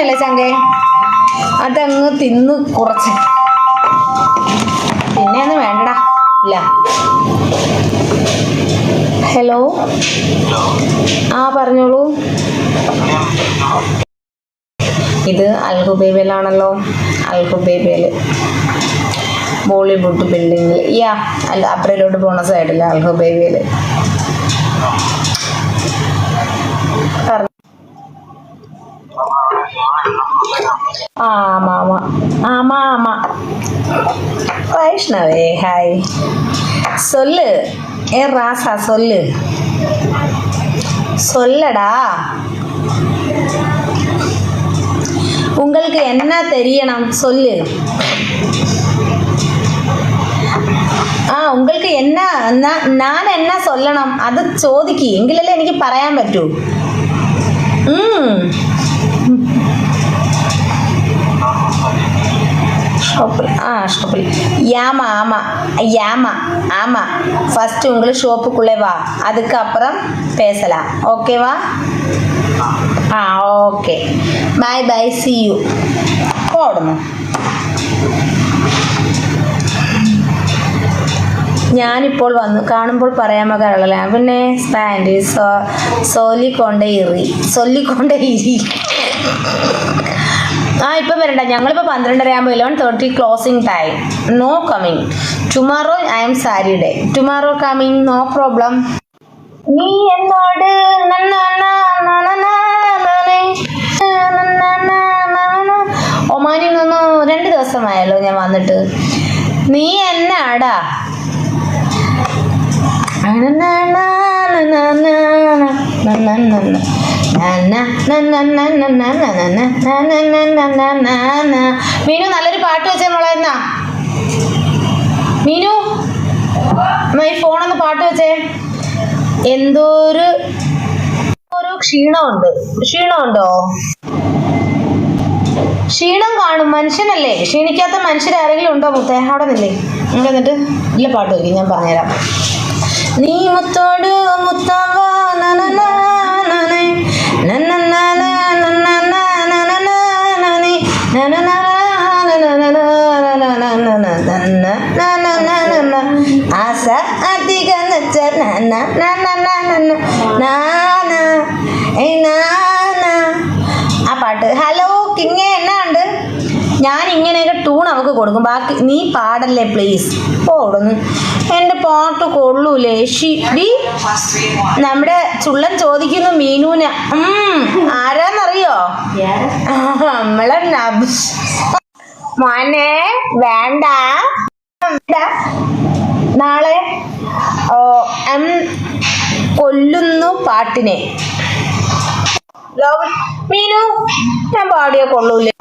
ഇഷ്ടമല്ലേ ചങ്കേ? അതങ്ങ് തിന്ന് കുറച്ച്. പിന്നെ ഒന്നും വേണ്ട ഇല്ല. ഹലോ? ആ പറഞ്ഞോളൂ. ഇത് അൽഹുബേബിലാണല്ലോ അൽഹുബൈബിൽ ബോളിവുഡ് ബിൽഡിങ്ങിൽ യാ അല്ല അപ്രയിലോട്ട് പോണ സൈഡിൽ അൽഹുബൈബിൽ ஆமாம் ஆமாம் ஆமாம் ஆமாம் வைஷ்ணவே ஹாய் சொல்லு. ஏ ராசா சொல்லு. சொல்லடா. உங்களுக்கு என்ன தெரியணும்? சொல்லு. ആ ഉങ്ങൾക്ക് എന്നാ ഞാൻ എന്നാ സൊല്ലണം അത് ചോദിക്ക്. എങ്കിലല്ലേ എനിക്ക് പറയാൻ പറ്റൂ. ഉം. ஷாப்பில் ஆ ஷாப்பில் ஏமா ஆமாம் ஏமா ஆமாம் ஃபஸ்ட்டு உங்களுக்கு ஷோப்புக்குள்ளே வா அதுக்கப்புறம் பேசலாம் ஓகேவா ആ okay bye bye see you പോടുന്നു ഞാനിപ്പോൾ വന്നു കാണുമ്പോൾ പറയാമോ കരളല പിന്നെ സ്പാൻഡ് സോ സോലിക്കൊണ്ടേ ഇറി സൊല്ലിക്കൊണ്ടേ ഇരി ആ ഇപ്പം വരണ്ട ഞങ്ങളിപ്പോൾ പന്ത്രണ്ടര ആകുമ്പോൾ eleven thirty closing time no coming tomorrow I'm sorry day tomorrow coming no problem നീ എന്നോട് ഒമാനിൽ നിന്ന് രണ്ട് ദിവസമായല്ലോ ഞാൻ വന്നിട്ട് നീ എന്നാടാ മീനു നല്ലൊരു പാട്ട് വെച്ചാൽ മോളെ എന്നാ? മീനു ഈ ഫോണൊന്ന് പാട്ട് വെച്ചേ? എന്തോ ഒരു ഒരു ക്ഷീണമുണ്ട്. ക്ഷീണമുണ്ടോ? ക്ഷീണം കാണും മനുഷ്യനല്ലേ? ക്ഷീണിക്കാത്ത മനുഷ്യരാരെങ്കിലും ഉണ്ടോ മുത്തേ? അവിടെ നിന്നില്ലേ എന്നിട്ട് ഇല്ല പാട്ട് വയ്ക്കും ഞാൻ പറഞ്ഞുതരാം. നീ മുത്തോട് മുത്താവാ ആസ അധിക ആ പാട്ട് ഹലോ കിങ്ങ എന്നാ ഉണ്ട് ഞാൻ ഇങ്ങനെയൊക്കെ ടൂൺ അവൾക്ക് കൊടുക്കും ബാക്കി നീ പാടല്ലേ പ്ലീസ് ഓടുന്നു എന്റെ പാട്ട് കൊള്ളൂലേ ഷി ഡി നമ്മുടെ ചുള്ളൻ ചോദിക്കുന്നു മീനൂന ആരാന്നറിയോ നമ്മളെ മോനെ വേണ്ട. നാളെ എം കൊല്ലുന്നു പാട്ടിനെ. മീനു ഞാൻ പാടിയ കൊള്ളൂലേ.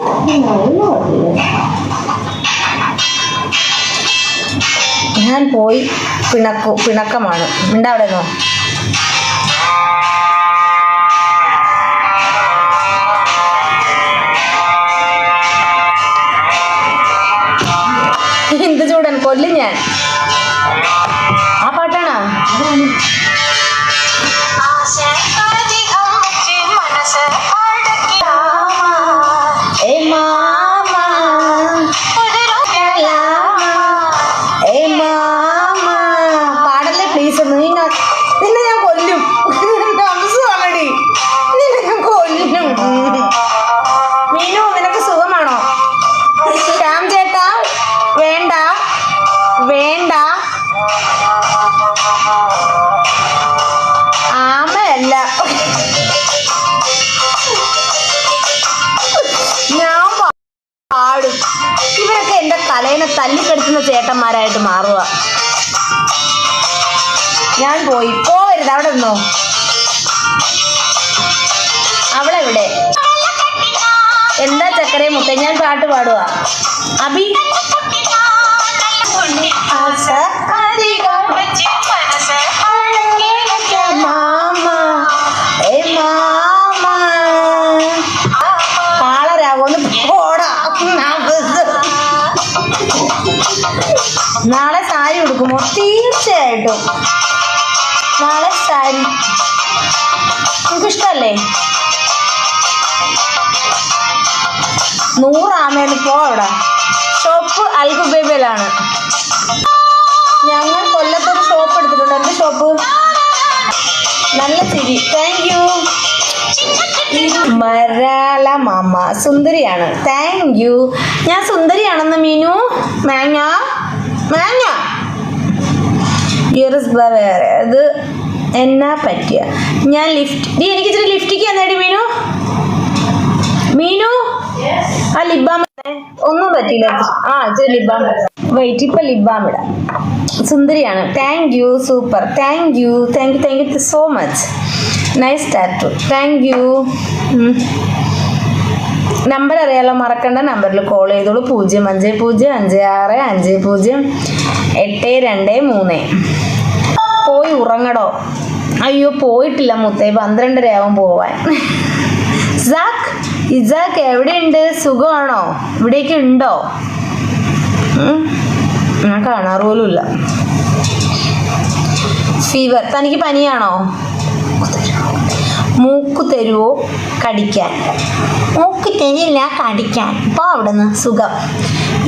ഞാൻ പോയി പിണക്കു പിണക്കമാണ്. മിണ്ടവിടെ നോ എന്ത് ചൂടൻ കൊല്ലും ഞാൻ. हा पाठा ना. പാടും. ഇവരൊക്കെ എന്റെ തലേനെ തല്ലിക്കെടുത്തുന്ന ചേട്ടന്മാരായിട്ട് മാറുക ഞാൻ പോയി. പോവരുത് അവിടെ നിന്നോ. അവളെവിടെ? എന്താ ചക്കരെ മുട്ട ഞാൻ പാട്ട് പാടുക അബി ആ അധികം നാളെ സാരി ഉടുക്കുമോ? തീർച്ചയായിട്ടും. നാളെ സാരി. നിങ്ങൾക്ക് ഇഷ്ടല്ലേ നൂറാമേന്ന് പോ അവിടെ. ഷോപ്പ് അൽഹുബേബയിലാണ് ഞങ്ങൾ കൊല്ലത്തൊരു ഷോപ്പ് എടുത്തിട്ടുണ്ട്. എന്ത് ഷോപ്പ്? നല്ല ചിരി. Thank you. മരാല മാമ സുന്ദരിയാണ്. താങ്ക് യു ഞാൻ സുന്ദരിയാണെന്ന് മീനു. മാങ്ങ. മാങ്ങ. ഇയർസ് വേറെ അത് എന്നാ പറ്റിയ? ഞാൻ ലിഫ്റ്റ് നീ എനിക്ക് ലിഫ്റ്റിക്ക് തന്നേടി മീനു. മീനു? ആ ലിബാം ഒന്നും പറ്റിയില്ല. ആ ഇച്ചിരി ലിബാം വെയിറ്റ് ഇപ്പൊ ലിബാം ഇടാം. സുന്ദരിയാണ്. Thank you super thank you thank you thank you so much nice tattoo thank you number അറിയാലോ മറക്കേണ്ട. നമ്പറിൽ കോൾ ചെയ്തോളൂ. പൂജ്യം അഞ്ച് പൂജ്യം അഞ്ച് ആറ് അഞ്ച് പൂജ്യം എട്ട് രണ്ട് മൂന്ന്. പോയി ഉറങ്ങടോ. അയ്യോ പോയിട്ടില്ല മുത്തേ. പന്ത്രണ്ടരയാവും പോവാൻ. ഇസാക്ക് ഇസാക്ക് എവിടെയുണ്ട്? സുഖമാണോ? ഇവിടേക്ക് ഉണ്ടോ? ഞാൻ കാണാറ് ഇല്ല ഫീവർ തനിക്ക് പനിയാണോ? മൂക്ക് തരുവോ? കടിക്കാൻ. മൂക്ക് തരില്ല കടിക്കാൻ. ഇപ്പോൾ അവിടുന്ന് സുഖം.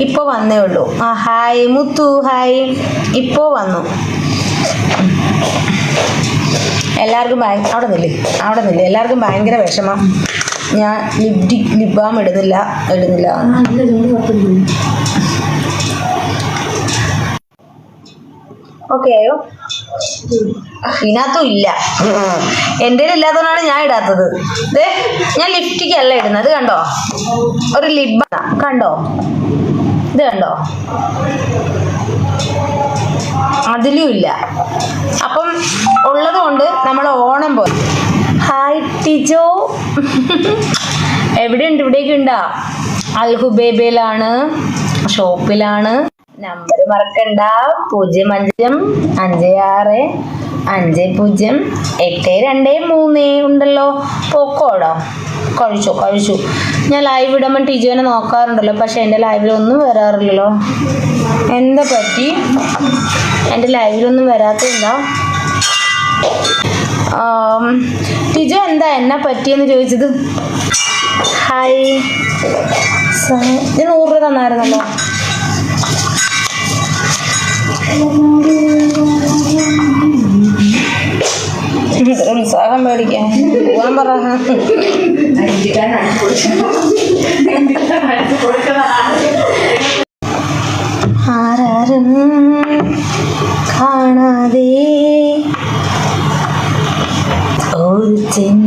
ഇപ്പോൾ വന്നേ ഉള്ളൂ. ആ ഹായ് മുത്തു ഹായ്. ഇപ്പോൾ വന്നു. എല്ലാവർക്കും ഭയ അവിടെ നില്ലേ അവിടെ നില്ലേ. എല്ലാവർക്കും ഭയങ്കര വിഷമം. ഞാൻ ലിപ് ബാം ഇടുന്നില്ല ഇടുന്നില്ല. ഓക്കെ ആയോ ഇതിനകത്തും ഇല്ല. എന്റെ ഇല്ലാത്തതുകൊണ്ടാണ് ഞാൻ ഇടാത്തത്. ഞാൻ ലിപ്സ്റ്റിക് അല്ല ഇടുന്നത് കണ്ടോ? ഒരു ലിബ് കണ്ടോ? ഇത് കണ്ടോ? അതിലും ഇല്ല. അപ്പം ഉള്ളത് കൊണ്ട് നമ്മൾ ഓണം പോലെ. ഹായ് ടിജോ എവിടെയുണ്ട്? ഇവിടേക്ക് ഉണ്ടാ. അൽഹുബേബയിലാണ് ഷോപ്പിലാണ്. നമ്പർ മറക്കണ്ട. പൂജ്യം അഞ്ചും അഞ്ച് ആറ് അഞ്ച് പൂജ്യം എട്ട് രണ്ട് മൂന്ന് ഉണ്ടല്ലോ. പോക്കോടോ? കഴിച്ചു കഴിച്ചു. ഞാൻ ലൈവ് ഇടുമ്പോൾ ടീച്ചറിനെ നോക്കാറുണ്ടല്ലോ പക്ഷെ എന്റെ ലൈവിലൊന്നും വരാറില്ലല്ലോ. എന്താ പറ്റി? എന്റെ ലൈവിലൊന്നും വരാത്തതെന്താ? ടിജു എന്താ എന്നെ പറ്റിയെന്ന് ചോദിച്ചത്? ഹായ്. ഇത് നൂറ് രൂപ തന്നായിരുന്നല്ലോ. சகம் பேடிக்க விளம்பரம் ஆராரும் காணாதே ஒரு தென்